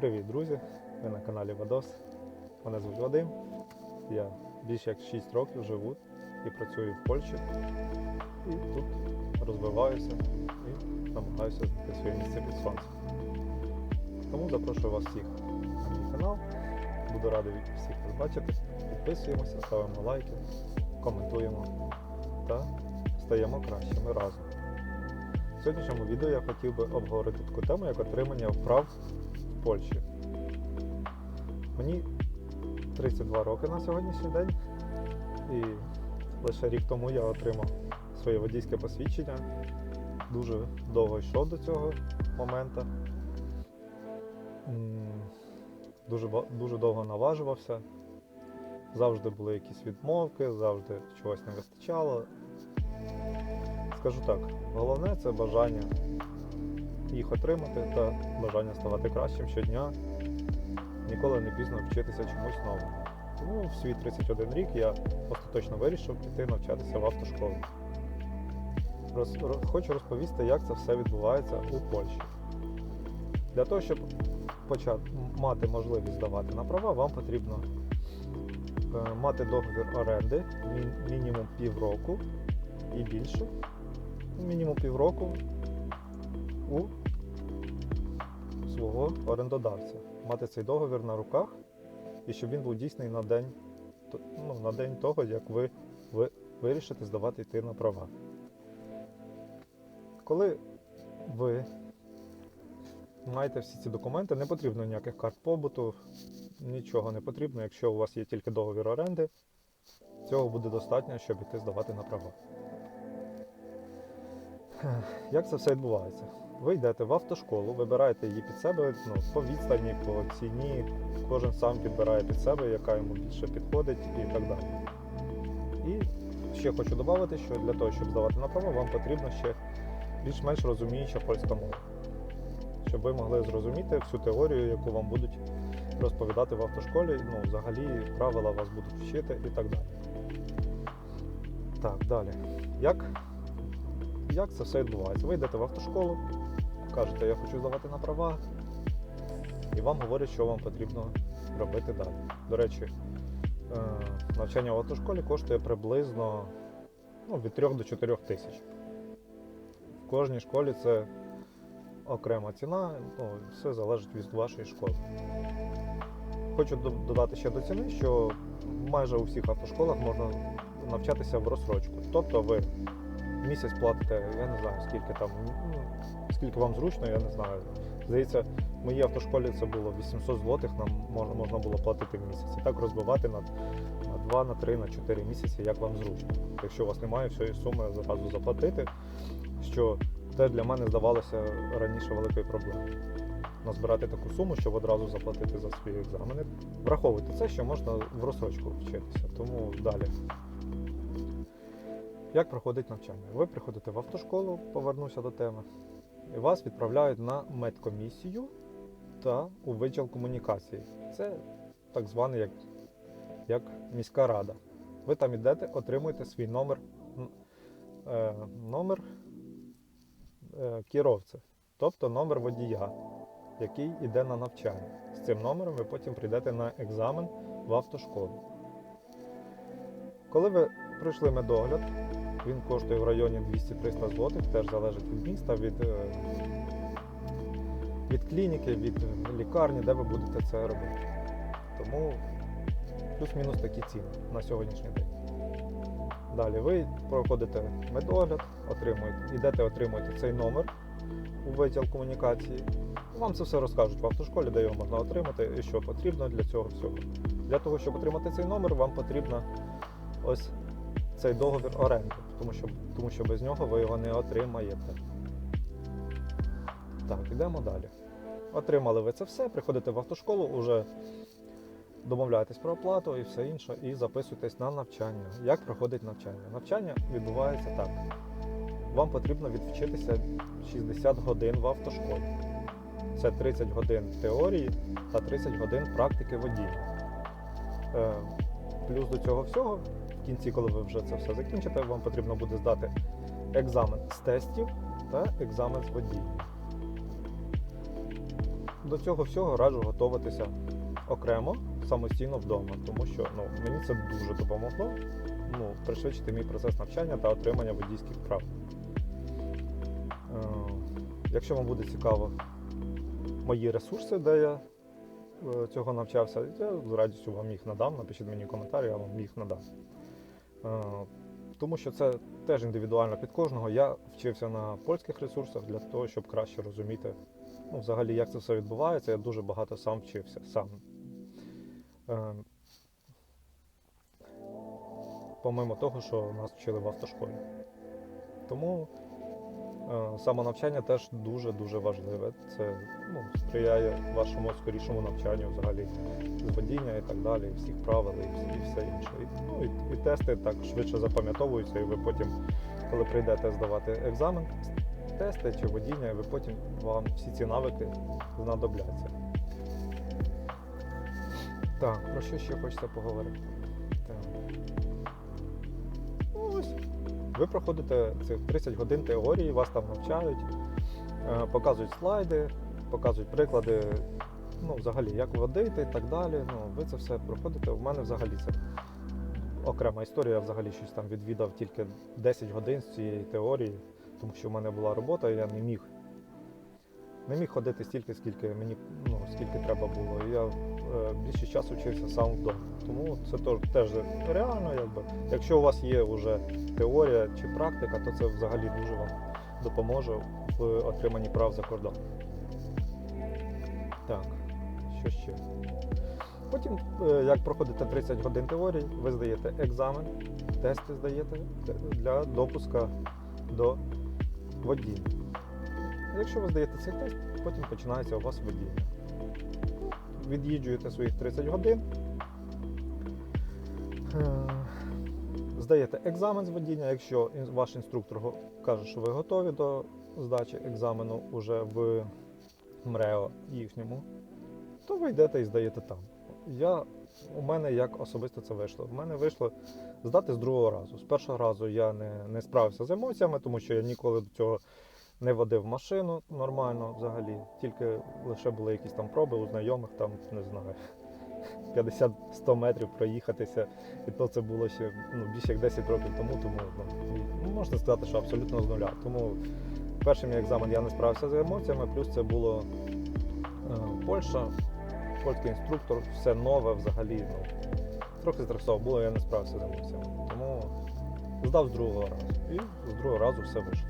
Привіт, друзі! Ви на каналі Вадос. Мене звуть Вадим. Я більше як 6 років живу і працюю в Польщі. І тут розвиваюся і намагаюся знайти своє місце під сонцем. Тому запрошую вас всіх на мій канал. Буду радий всіх вас бачити. Підписуємося, ставимо лайки, коментуємо та стаємо кращими разом. В сьогоднішньому відео я хотів би обговорити таку тему, як отримання вправ Польщі. Мені 32 роки на сьогоднішній день, і лише рік тому я отримав своє водійське посвідчення. Дуже довго йшов до цього моменту. Дуже, дуже довго наважувався. Завжди були якісь відмовки, завжди чогось не вистачало. Скажу так, головне це бажання їх отримати та бажання ставати кращим щодня. Ніколи не пізно вчитися чомусь новому. Тому в свій 31 рік я остаточно вирішив піти навчатися в автошколу. Роз, ро- хочу розповісти, як це все відбувається у Польщі. Для того, щоб почати мати можливість здавати на права, вам потрібно е, мати договір оренди мі- мінімум півроку і більше. Мінімум півроку у свого орендодавця. Мати цей договір на руках і щоб він був дійсний на день, ну, на день того, як ви, ви вирішите здавати йти на права. Коли ви маєте всі ці документи, не потрібно ніяких карт побуту, нічого не потрібно, якщо у вас є тільки договір оренди, цього буде достатньо, щоб іти здавати на права. Як це все відбувається? Ви йдете в автошколу, вибираєте її під себе ну, по відстані, по ціні, кожен сам підбирає під себе, яка йому більше підходить і так далі. І ще хочу додати, що для того, щоб здавати на право, вам потрібно ще більш-менш розуміюча польська мова, щоб ви могли зрозуміти всю теорію, яку вам будуть розповідати в автошколі, ну, взагалі правила вас будуть вчити і так далі. Так, далі. Як як це все відбувається? Ви йдете в автошколу, кажете, я хочу здавати на права, і вам говорять, що вам потрібно робити далі. До речі, е, навчання в автошколі коштує приблизно ну, від 3 до 4 тисяч. В кожній школі це окрема ціна, ну, все залежить від вашої школи. Хочу додати ще до ціни, що майже у всіх автошколах можна навчатися в розсрочку. Тобто ви місяць платите, я не знаю, скільки там, ну, скільки вам зручно, я не знаю. Здається, в моїй автошколі це було 800 злотих, нам можна, можна було платити в місяць. І так розбивати на, на 2, на 3, на 4 місяці, як вам зручно. Якщо у вас немає всієї суми зразу заплатити, що те для мене здавалося раніше великою проблемою. Назбирати таку суму, щоб одразу заплатити за свої екзамени. Враховуйте це, що можна в розсрочку вчитися. Тому далі. Як проходить навчання? Ви приходите в автошколу, повернуся до теми, вас відправляють на медкомісію та у відділ комунікації. Це так званий як, як міська рада. Ви там йдете, отримуєте свій номер, е, номер е, керовця, тобто номер водія, який йде на навчання. З цим номером ви потім прийдете на екзамен в автошколу. Коли ви пройшли медогляд, він коштує в районі 200-300 злотих, теж залежить від міста, від, е, від клініки, від лікарні, де ви будете це робити. Тому плюс-мінус такі ціни на сьогоднішній день. Далі ви проходите медогляд, отримуєте, йдете, отримуєте цей номер у відділ комунікації. Вам це все розкажуть в автошколі, де його можна отримати і що потрібно для цього всього. Для того, щоб отримати цей номер, вам потрібно ось цей договір оренди, тому що, тому що без нього ви його не отримаєте. Так, йдемо далі. Отримали ви це все, приходите в автошколу, уже домовляєтесь про оплату і все інше, і записуєтесь на навчання. Як проходить навчання? Навчання відбувається так. Вам потрібно відвчитися 60 годин в автошколі. Це 30 годин теорії та 30 годин практики водіння. Е, Плюс до цього всього, в кінці, коли ви вже це все закінчите, вам потрібно буде здати екзамен з тестів та екзамен з водіння. до цього всього раджу готуватися окремо, самостійно вдома, тому що ну, мені це дуже допомогло ну, пришвидшити мій процес навчання та отримання водійських прав. Е, якщо вам буде цікаво мої ресурси, де я е, цього навчався, я з радістю вам їх надам. Напишіть мені коментар, я вам їх надам. Е, тому що це теж індивідуально під кожного. Я вчився на польських ресурсах для того, щоб краще розуміти, ну, взагалі, як це все відбувається. Я дуже багато сам вчився сам. Е, помимо того, що нас вчили в автошколі. Тому самонавчання теж дуже-дуже важливе. Це ну, сприяє вашому скорішому навчанню взагалі з водіння і так далі, всіх правил і все інше. І, ну, і, і тести так швидше запам'ятовуються, і ви потім, коли прийдете здавати екзамен, тести чи водіння, і ви потім вам всі ці навики знадобляться. Так, про що ще хочеться поговорити? Так. Ну, ось. Ви проходите цих 30 годин теорії, вас там навчають, е, показують слайди, показують приклади, ну, взагалі, як водити і так далі. Ну, ви це все проходите. У мене взагалі це окрема історія. Я взагалі щось там відвідав тільки 10 годин з цієї теорії, тому що в мене була робота, і я не міг. Не міг ходити стільки, скільки мені ну, скільки треба було. Я більше часу вчився сам вдома. Тому це теж, теж реально, якби. Якщо у вас є вже теорія чи практика, то це взагалі дуже вам допоможе в отриманні прав за кордон. Так, що ще? Потім, е, як проходите 30 годин теорії, ви здаєте екзамен, тести здаєте для допуска до водіння. Якщо ви здаєте цей тест, потім починається у вас водіння. Від'їжджуєте своїх 30 годин, е, здаєте екзамен з водіння. Якщо ваш інструктор каже, що ви готові до здачі екзамену уже в МРЕО їхньому, то ви йдете і здаєте там. Я, у мене як особисто це вийшло. У мене вийшло здати з другого разу. З першого разу я не, не справився з емоціями, тому що я ніколи до цього не водив машину нормально взагалі. Тільки лише були якісь там проби у знайомих, там, не знаю, 50-100 метрів проїхатися. І то це було ще ну, більше як 10 років тому, тому ну, ну, можна сказати, що абсолютно з нуля. Тому перший мій екзамен я не справився з емоціями, плюс це було е, Польща, польський інструктор, все нове взагалі. Ну, трохи стресово було, я не справився з емоціями. Тому здав з другого разу. І з другого разу все вийшло.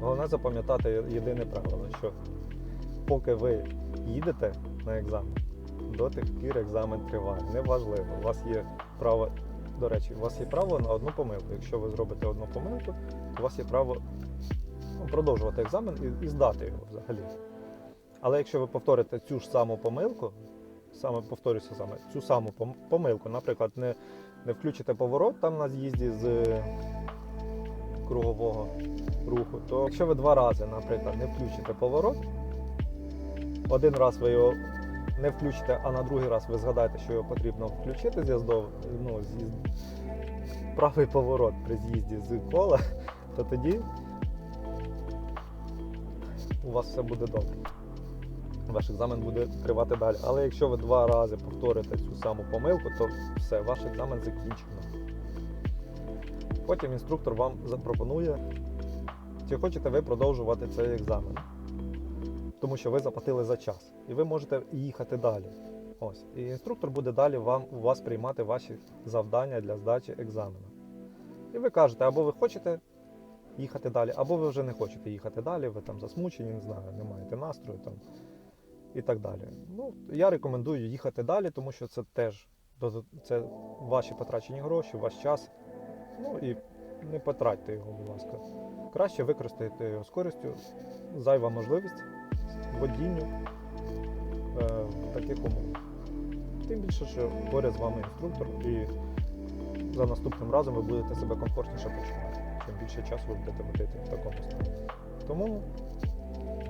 Головне запам'ятати єдине правило, що поки ви їдете на екзамен, до тих пір екзамен триває. Неважливо. У вас є право, до речі, у вас є право на одну помилку. Якщо ви зробите одну помилку, то у вас є право ну, продовжувати екзамен і, і здати його взагалі. Але якщо ви повторите цю ж саму помилку, саме повторюся саме цю саму помилку, наприклад, не, не включите поворот там на з'їзді з кругового руху, то якщо ви два рази, наприклад, не включите поворот, один раз ви його не включите, а на другий раз ви згадаєте, що його потрібно включити з'їздов, ну, з'їзд, правий поворот при з'їзді з кола, то тоді у вас все буде добре. Ваш екзамен буде тривати далі. Але якщо ви два рази повторите цю саму помилку, то все, ваш екзамен закінчено. Потім інструктор вам запропонує, чи хочете ви продовжувати цей екзамен. Тому що ви заплатили за час. І ви можете їхати далі. Ось. І інструктор буде далі вам, у вас приймати ваші завдання для здачі екзамену. І ви кажете, або ви хочете їхати далі, або ви вже не хочете їхати далі, ви там засмучені, не знаю, не маєте настрою там, і так далі. Ну, я рекомендую їхати далі, тому що це теж це ваші потрачені гроші, ваш час. Ну і не потратьте його, будь ласка. Краще використайте його з користю. Зайва можливість водінню е, в таких умовах. Тим більше, що поряд з вами інструктор, і за наступним разом ви будете себе комфортніше почувати. Чим більше часу ви будете водити в такому стані. Тому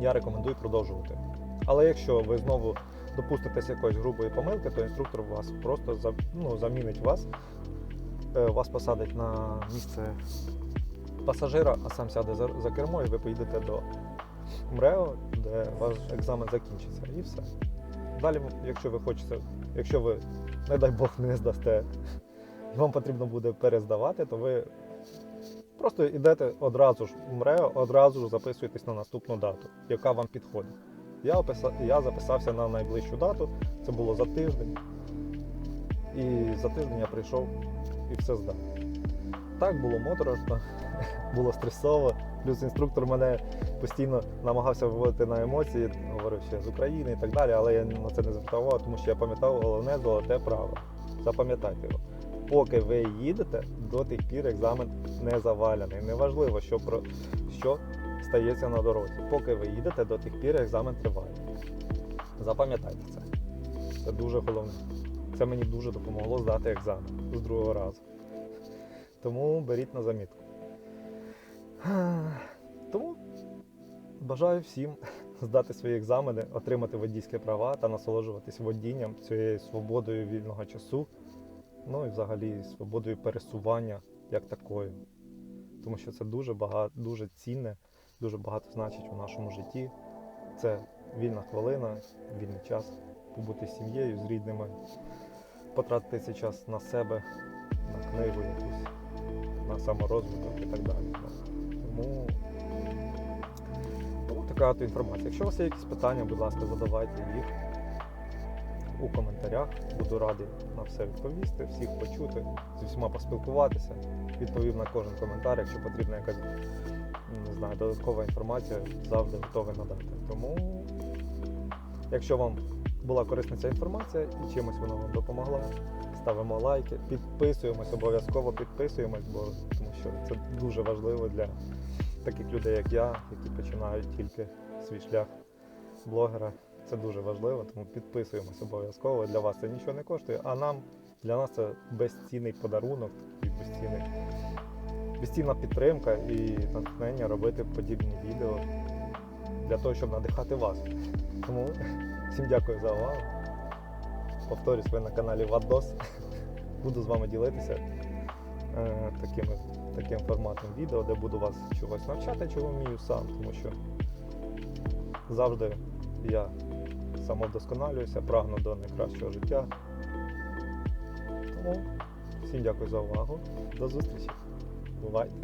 я рекомендую продовжувати. Але якщо ви знову допуститесь якоїсь грубої помилки, то інструктор вас просто ну, замінить вас, вас посадить на місце пасажира, а сам сяде за, за кермо, і ви поїдете до МРЕО, де ваш екзамен закінчиться, і все. Далі, якщо ви хочете, якщо ви, не дай Бог, не здасте, і вам потрібно буде перездавати, то ви просто йдете одразу ж в МРЕО, одразу ж записуєтесь на наступну дату, яка вам підходить. Я, описа... я записався на найближчу дату, це було за тиждень. І за тиждень я прийшов і все здав. Так було моторошно, було стресово. Плюс інструктор мене постійно намагався виводити на емоції, говорив ще з України і так далі, але я на це не звертав тому що я пам'ятав головне золоте правило. Запам'ятайте його. Поки ви їдете, до тих пір екзамен не заваляний. Неважливо, що, про, що стається на дорозі. Поки ви їдете, до тих пір екзамен триває. Запам'ятайте це. Це дуже головне. Це мені дуже допомогло здати екзамен з другого разу. Тому беріть на замітку. Тому бажаю всім здати свої екзамени, отримати водійські права та насолоджуватись водінням цією свободою вільного часу, ну і взагалі свободою пересування як такою. Тому що це дуже багато, дуже цінне, дуже багато значить у нашому житті. Це вільна хвилина, вільний час, побути з сім'єю, з рідними, потратити час на себе, на книгу якусь, на саморозвиток і так далі. Тому, тому така от інформація. Якщо у вас є якісь питання, будь ласка, задавайте їх у коментарях. Буду радий на все відповісти, всіх почути, зі всіма поспілкуватися. Відповів на кожен коментар, якщо потрібна якась не знаю, додаткова інформація, завжди готовий надати. Тому, якщо вам була корисна ця інформація і чимось вона вам допомогла, ставимо лайки, підписуємось, обов'язково підписуємось, бо тому що це дуже важливо для таких людей, як я, які починають тільки свій шлях блогера. Це дуже важливо, тому підписуємось обов'язково. Для вас це нічого не коштує, а нам для нас це безцінний подарунок і безцінний, безцінна підтримка і натхнення робити подібні відео для того, щоб надихати вас. Тому всім дякую за увагу. Повторюсь, ви на каналі Вадос. Буду з вами ділитися е, такими, таким форматом відео, де буду вас чогось навчати, чого вмію сам, тому що завжди я самовдосконалююся, прагну до найкращого життя. Тому всім дякую за увагу. До зустрічі. Бувайте!